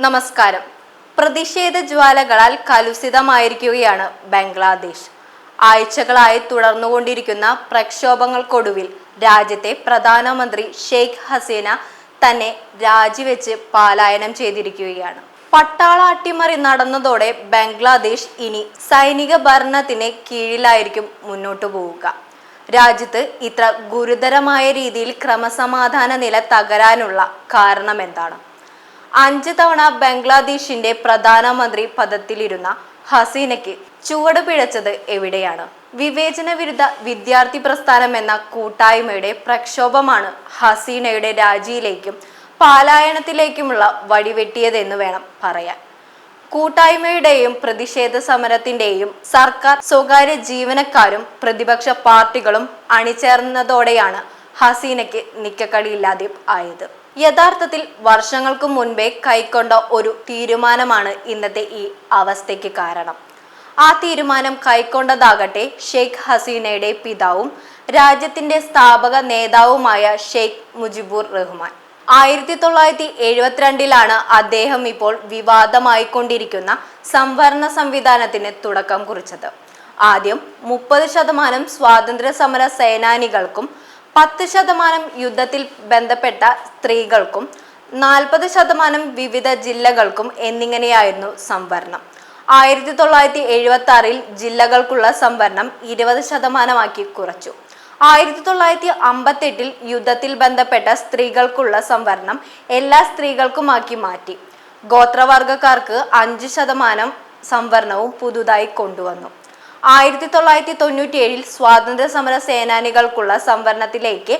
നമസ്കാരം. പ്രതിഷേധ ജ്വാലകളാൽ കലുഷിതമായിരിക്കുകയാണ് ബംഗ്ലാദേശ്. ആഴ്ചകളായി തുടർന്നുകൊണ്ടിരിക്കുന്ന പ്രക്ഷോഭങ്ങൾക്കൊടുവിൽ രാജ്യത്തെ പ്രധാനമന്ത്രി ഷെയ്ഖ് ഹസീന തന്നെ രാജിവെച്ച് പലായനം ചെയ്തിരിക്കുകയാണ്. പട്ടാള അട്ടിമറി നടന്നതോടെ ബംഗ്ലാദേശ് ഇനി സൈനിക ഭരണത്തിന് കീഴിലായിരിക്കും മുന്നോട്ടു പോവുക. രാജ്യത്ത് ഇത്ര ഗുരുതരമായ രീതിയിൽ ക്രമസമാധാന നില തകരാനുള്ള കാരണം എന്താണ് അഞ്ച് തവണ ബംഗ്ലാദേശിന്റെ പ്രധാനമന്ത്രി പദത്തിലിരുന്ന ഹസീനയ്ക്ക് ചുവട് പിഴച്ചത് എവിടെയാണ്? വിവേചന വിരുദ്ധ വിദ്യാർത്ഥി പ്രസ്ഥാനം എന്ന കൂട്ടായ്മയുടെ പ്രക്ഷോഭമാണ് ഹസീനയുടെ രാജിയിലേക്കും പാലായനത്തിലേക്കുമുള്ള വഴിവെട്ടിയതെന്ന് വേണം പറയാൻ. കൂട്ടായ്മയുടെയും പ്രതിഷേധ സമരത്തിന്റെയും സർക്കാർ സ്വകാര്യ ജീവനക്കാരും പ്രതിപക്ഷ പാർട്ടികളും അണിചേർന്നതോടെയാണ് ഹസീനയ്ക്ക് നിക്കക്കളിയില്ലാതെ ആയത്. യഥാർത്ഥത്തിൽ വർഷങ്ങൾക്ക് മുൻപേ കൈക്കൊണ്ട ഒരു തീരുമാനമാണ് ഇന്നത്തെ ഈ അവസ്ഥയ്ക്ക് കാരണം. ആ തീരുമാനം കൈക്കൊണ്ടതാകട്ടെ ഷെയ്ഖ് ഹസീനയുടെ പിതാവും രാജ്യത്തിന്റെ സ്ഥാപക നേതാവുമായ ഷെയ്ഖ് മുജിബുർ റഹ്മാൻ. ആയിരത്തി തൊള്ളായിരത്തി എഴുപത്തിരണ്ടിലാണ് അദ്ദേഹം ഇപ്പോൾ വിവാദമായിക്കൊണ്ടിരിക്കുന്ന സംവരണ സംവിധാനത്തിന് തുടക്കം കുറിച്ചത്. ആദ്യം മുപ്പത് ശതമാനം സ്വാതന്ത്ര്യ സമര സേനാനികൾക്കും പത്ത് ശതമാനം യുദ്ധത്തിൽ ബന്ധപ്പെട്ട സ്ത്രീകൾക്കും നാൽപ്പത് ശതമാനം വിവിധ ജില്ലകൾക്കും എന്നിങ്ങനെയായിരുന്നു സംവരണം. ആയിരത്തി തൊള്ളായിരത്തി എഴുപത്തി ആറിൽ ജില്ലകൾക്കുള്ള സംവരണം ഇരുപത് ശതമാനമാക്കി കുറച്ചു. ആയിരത്തി തൊള്ളായിരത്തി അമ്പത്തെട്ടിൽ യുദ്ധത്തിൽ ബന്ധപ്പെട്ട സ്ത്രീകൾക്കുള്ള സംവരണം എല്ലാ സ്ത്രീകൾക്കുമാക്കി മാറ്റി. ഗോത്രവർഗക്കാർക്ക് അഞ്ച് ശതമാനം സംവരണവും പുതുതായി കൊണ്ടുവന്നു. ആയിരത്തി തൊള്ളായിരത്തി തൊണ്ണൂറ്റി ഏഴിൽ സ്വാതന്ത്ര്യ സമര സേനാനികൾക്കുള്ള സംവരണത്തിലേക്ക്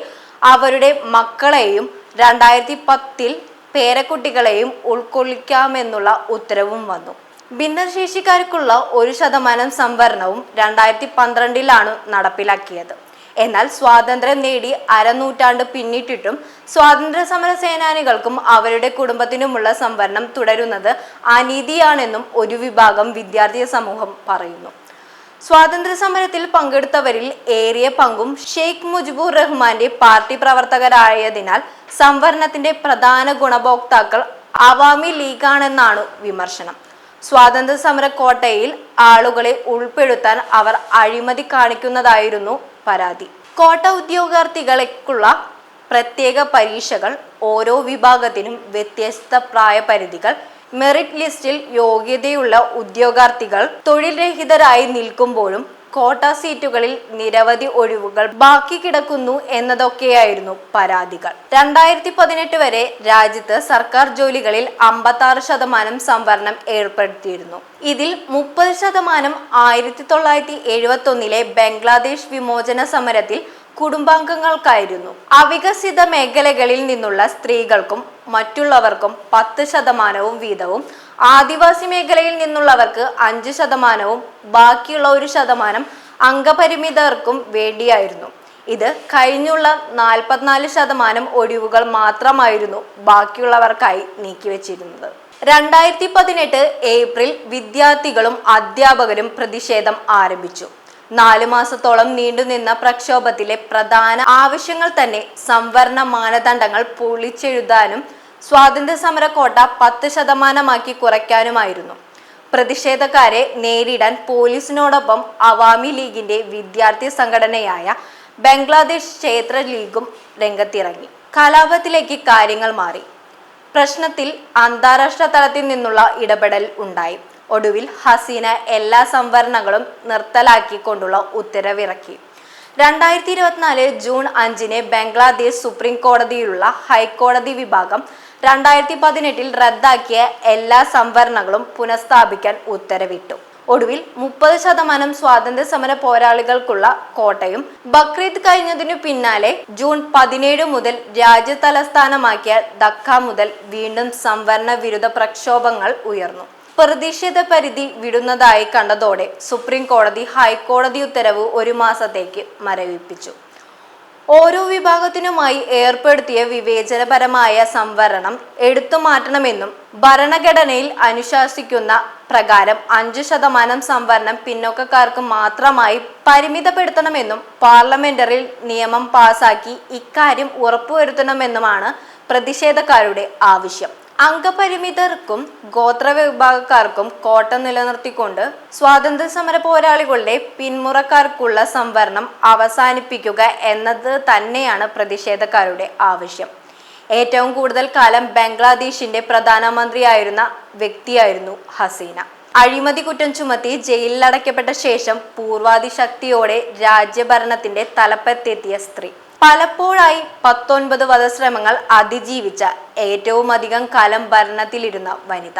അവരുടെ മക്കളെയും രണ്ടായിരത്തി പത്തിൽ പേരക്കുട്ടികളെയും ഉൾക്കൊള്ളിക്കാമെന്നുള്ള ഉത്തരവും വന്നു. ഭിന്നശേഷിക്കാർക്കുള്ള ഒരു ശതമാനം സംവരണവും രണ്ടായിരത്തി പന്ത്രണ്ടിലാണ് നടപ്പിലാക്കിയത്. എന്നാൽ സ്വാതന്ത്ര്യം നേടി അരനൂറ്റാണ്ട് പിന്നിട്ടിട്ടും സ്വാതന്ത്ര്യ സമര സേനാനികൾക്കും അവരുടെ കുടുംബത്തിനുമുള്ള സംവരണം തുടരുന്നത് അനീതിയാണെന്നും ഒരു വിഭാഗം വിദ്യാർത്ഥി സമൂഹം പറയുന്നു. സ്വാതന്ത്ര്യ സമരത്തിൽ പങ്കെടുത്തവരിൽ ഏറിയ പങ്കും ഷെയ്ഖ് മുജിബുർ റഹ്മാന്റെ പാർട്ടി പ്രവർത്തകരായതിനാൽ സംവരണത്തിന്റെ പ്രധാന ഗുണഭോക്താക്കൾ അവാമി ലീഗാണെന്നാണ് വിമർശനം. സ്വാതന്ത്ര്യ സമര കോട്ടയിൽ ആളുകളെ ഉൾപ്പെടുത്താൻ അവർ അഴിമതി കാണിക്കുന്നതായിരുന്നു പരാതി. കോട്ട ഉദ്യോഗാർത്ഥികൾക്കുള്ള പ്രത്യേക പരീക്ഷകൾ ഓരോ വിഭാഗത്തിനും വ്യത്യസ്ത പ്രായപരിധികൾ മെറിറ്റ് ലിസ്റ്റിൽ യോഗ്യതയുള്ള ഉദ്യോഗാർത്ഥികൾ തൊഴിൽ രഹിതരായി നിൽക്കുമ്പോഴും കോട്ട സീറ്റുകളിൽ നിരവധി ഒഴിവുകൾ ബാക്കി കിടക്കുന്നു എന്നതൊക്കെയായിരുന്നു പരാതികൾ. രണ്ടായിരത്തി പതിനെട്ട് വരെ രാജ്യത്ത് സർക്കാർ ജോലികളിൽ അമ്പത്തി ശതമാനം സംവരണം ഏർപ്പെടുത്തിയിരുന്നു. ഇതിൽ മുപ്പത് ശതമാനം ആയിരത്തി തൊള്ളായിരത്തി എഴുപത്തി ഒന്നിലെ ബംഗ്ലാദേശ് വിമോചന സമരത്തിൽ കുടുംബാംഗങ്ങൾക്കായിരുന്നു. അവികസിത മേഖലകളിൽ നിന്നുള്ള സ്ത്രീകൾക്കും മറ്റുള്ളവർക്കും പത്ത് ശതമാനവും വീതവും. ആദിവാസി മേഖലയിൽ നിന്നുള്ളവർക്ക് അഞ്ച് ശതമാനവും ബാക്കിയുള്ള ഒരു ശതമാനം അംഗപരിമിതർക്കും വേണ്ടിയായിരുന്നു. ഇത് കഴിഞ്ഞുള്ള നാൽപ്പത്തിനാല് ശതമാനം ഒഴിവുകൾ മാത്രമായിരുന്നു ബാക്കിയുള്ളവർക്കായി നീക്കിവെച്ചിരുന്നത്. രണ്ടായിരത്തി പതിനെട്ട് ഏപ്രിൽ വിദ്യാർത്ഥികളും അധ്യാപകരും പ്രതിഷേധം ആരംഭിച്ചു. നാലു മാസത്തോളം നീണ്ടുനിന്ന പ്രക്ഷോഭത്തിലെ പ്രധാന ആവശ്യങ്ങൾ തന്നെ സംവരണ മാനദണ്ഡങ്ങൾ പൊളിച്ചെഴുതാനും സ്വാതന്ത്ര്യ സമര കോട്ട പത്ത് ശതമാനമാക്കി കുറയ്ക്കാനുമായിരുന്നു. പ്രതിഷേധക്കാരെ നേരിടാൻ പോലീസിനോടൊപ്പം അവാമി ലീഗിന്റെ വിദ്യാർത്ഥി സംഘടനയായ ബംഗ്ലാദേശ് ക്ഷേത്ര ലീഗും രംഗത്തിറങ്ങി. കലാപത്തിലേക്ക് കാര്യങ്ങൾ മാറി. പ്രശ്നത്തിൽ അന്താരാഷ്ട്ര തലത്തിൽ നിന്നുള്ള ഇടപെടൽ ഉണ്ടായി. ഒടുവിൽ ഹസീന എല്ലാ സംവരണങ്ങളും നിർത്തലാക്കിക്കൊണ്ടുള്ള ഉത്തരവിറക്കി. രണ്ടായിരത്തി ഇരുപത്തിനാല് ജൂൺ അഞ്ചിന് ബംഗ്ലാദേശ് സുപ്രീം കോടതിയിലുള്ള ഹൈക്കോടതി വിഭാഗം രണ്ടായിരത്തി പതിനെട്ടിൽ റദ്ദാക്കിയ എല്ലാ സംവരണങ്ങളും പുനഃസ്ഥാപിക്കാൻ ഉത്തരവിട്ടു. ഒടുവിൽ മുപ്പത് ശതമാനം സ്വാതന്ത്ര്യ സമര പോരാളികൾക്കുള്ള കോട്ടയും ബക്രീദ് കഴിഞ്ഞതിനു പിന്നാലെ ജൂൺ പതിനേഴ് മുതൽ രാജ്യ തലസ്ഥാനമാക്കിയ ദക്ക മുതൽ വീണ്ടും സംവരണ വിരുദ്ധ പ്രക്ഷോഭങ്ങൾ ഉയർന്നു. പ്രതിഷേധ പരിധി വിടുന്നതായി കണ്ടതോടെ സുപ്രീം കോടതി ഹൈക്കോടതി ഉത്തരവ് ഒരു മാസത്തേക്ക് മരവിപ്പിച്ചു. ഓരോ വിഭാഗത്തിനുമായി ഏർപ്പെടുത്തിയ വിവേചനപരമായ സംവരണം എടുത്തു മാറ്റണമെന്നും ഭരണഘടനയിൽ അനുശാസിക്കുന്ന പ്രകാരം അഞ്ചു ശതമാനം സംവരണം പിന്നോക്കക്കാർക്ക് മാത്രമായി പരിമിതപ്പെടുത്തണമെന്നും പാർലമെന്ററിൽ നിയമം പാസാക്കി ഇക്കാര്യം ഉറപ്പുവരുത്തണമെന്നുമാണ് പ്രതിഷേധക്കാരുടെ ആവശ്യം. അംഗപരിമിതർക്കും ഗോത്ര വിഭാഗക്കാർക്കും കോട്ട നിലനിർത്തിക്കൊണ്ട് സ്വാതന്ത്ര്യ സമര പോരാളികളുടെ പിന്മുറക്കാർക്കുള്ള സംവരണം അവസാനിപ്പിക്കുക എന്നത് തന്നെയാണ് പ്രതിഷേധക്കാരുടെ ആവശ്യം. ഏറ്റവും കൂടുതൽ കാലം ബംഗ്ലാദേശിന്റെ പ്രധാനമന്ത്രിയായിരുന്ന വ്യക്തിയായിരുന്നു ഹസീന. അഴിമതി കുറ്റം ചുമത്തി ജയിലിലടയ്ക്കപ്പെട്ട ശേഷം പൂർവാധി ശക്തിയോടെ രാജ്യഭരണത്തിന്റെ തലപ്പത്തെത്തിയ സ്ത്രീ. പലപ്പോഴായി പത്തൊൻപത് വധശ്രമങ്ങൾ അതിജീവിച്ച ഏറ്റവും അധികം കാലം ഭരണത്തിലിരുന്ന വനിത.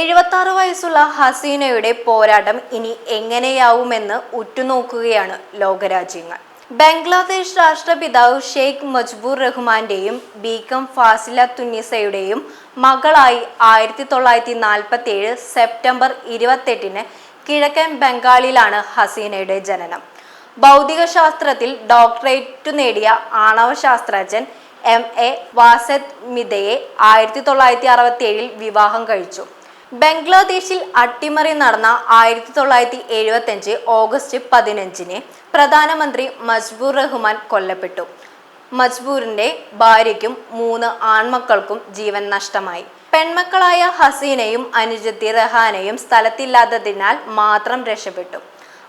എഴുപത്തി ആറ് വയസ്സുള്ള ഹസീനയുടെ പോരാട്ടം ഇനി എങ്ങനെയാവുമെന്ന് ഉറ്റുനോക്കുകയാണ് ലോകരാജ്യങ്ങൾ. ബംഗ്ലാദേശ് രാഷ്ട്രപിതാവ് ഷെയ്ഖ് മജ്ബൂർ റഹ്മാന്റെയും ബീക്കം ഫാസില തുന്നിസയുടെയും മകളായി ആയിരത്തി തൊള്ളായിരത്തി നാൽപ്പത്തി ഏഴ് സെപ്റ്റംബർ ഇരുപത്തെട്ടിന് കിഴക്കൻ ബംഗാളിലാണ് ഹസീനയുടെ ജനനം. ഭൗതിക ശാസ്ത്രത്തിൽ ഡോക്ടറേറ്റ് നേടിയ ആണവ ശാസ്ത്രജ്ഞൻ എം എ വാസത് മിതയെ ആയിരത്തി തൊള്ളായിരത്തി അറുപത്തി ഏഴിൽ വിവാഹം കഴിച്ചു. ബംഗ്ലാദേശിൽ അട്ടിമറി നടന്ന ആയിരത്തി തൊള്ളായിരത്തി എഴുപത്തി അഞ്ച് ഓഗസ്റ്റ് പതിനഞ്ചിന് പ്രധാനമന്ത്രി മജ്ബൂർ റഹ്മാൻ കൊല്ലപ്പെട്ടു. മജ്ബൂറിന്റെ ഭാര്യയ്ക്കും മൂന്ന് ആൺമക്കൾക്കും ജീവൻ നഷ്ടമായി. പെൺമക്കളായ ഹസീനയും അനുജത്തി റഹാനയും സ്ഥലത്തില്ലാത്തതിനാൽ മാത്രം രക്ഷപ്പെട്ടു.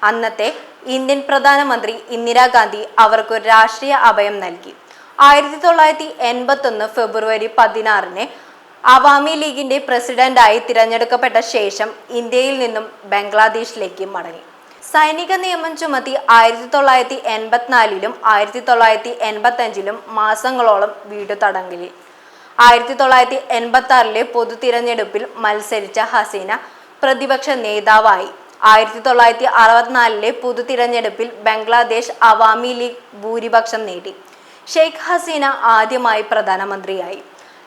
അന്നത്തെ ഇന്ത്യൻ പ്രധാനമന്ത്രി ഇന്ദിരാഗാന്ധി അവർക്ക് രാഷ്ട്രീയ അഭയം നൽകി. ആയിരത്തി തൊള്ളായിരത്തി എൺപത്തി ഒന്ന് ഫെബ്രുവരി പതിനാറിന് അവാമി ലീഗിന്റെ പ്രസിഡന്റായി തിരഞ്ഞെടുക്കപ്പെട്ട ശേഷം ഇന്ത്യയിൽ നിന്നും ബംഗ്ലാദേശിലേക്ക് മടങ്ങി. സൈനിക നിയമം ചുമത്തി ആയിരത്തി തൊള്ളായിരത്തി എൺപത്തിനാലിലും ആയിരത്തി തൊള്ളായിരത്തി എൺപത്തി അഞ്ചിലും മാസങ്ങളോളം വീട് തടങ്കലിൽ. ആയിരത്തി തൊള്ളായിരത്തി എൺപത്തി ആറിലെ പൊതു തിരഞ്ഞെടുപ്പിൽ മത്സരിച്ച ഹസീന പ്രതിപക്ഷ നേതാവായി. ആയിരത്തി തൊള്ളായിരത്തി അറുപത്തിനാലിലെ പൊതു തിരഞ്ഞെടുപ്പിൽ ബംഗ്ലാദേശ് അവാമി ലീഗ് ഭൂരിപക്ഷം നേടി. ഷെയ്ഖ് ഹസീന ആദ്യമായി പ്രധാനമന്ത്രിയായി.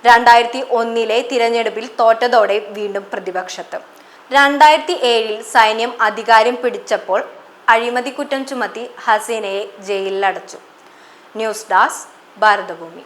രണ്ടായിരത്തി ഒന്നിലെ തിരഞ്ഞെടുപ്പിൽ തോറ്റതോടെ വീണ്ടും പ്രതിപക്ഷത്ത്. രണ്ടായിരത്തി ഏഴിൽ സൈന്യം അധികാരം പിടിച്ചപ്പോൾ അഴിമതി കുറ്റം ചുമത്തി ഹസീനയെ ജയിലിലടച്ചു. ന്യൂസ് ഡാസ് ഭാരതഭൂമി.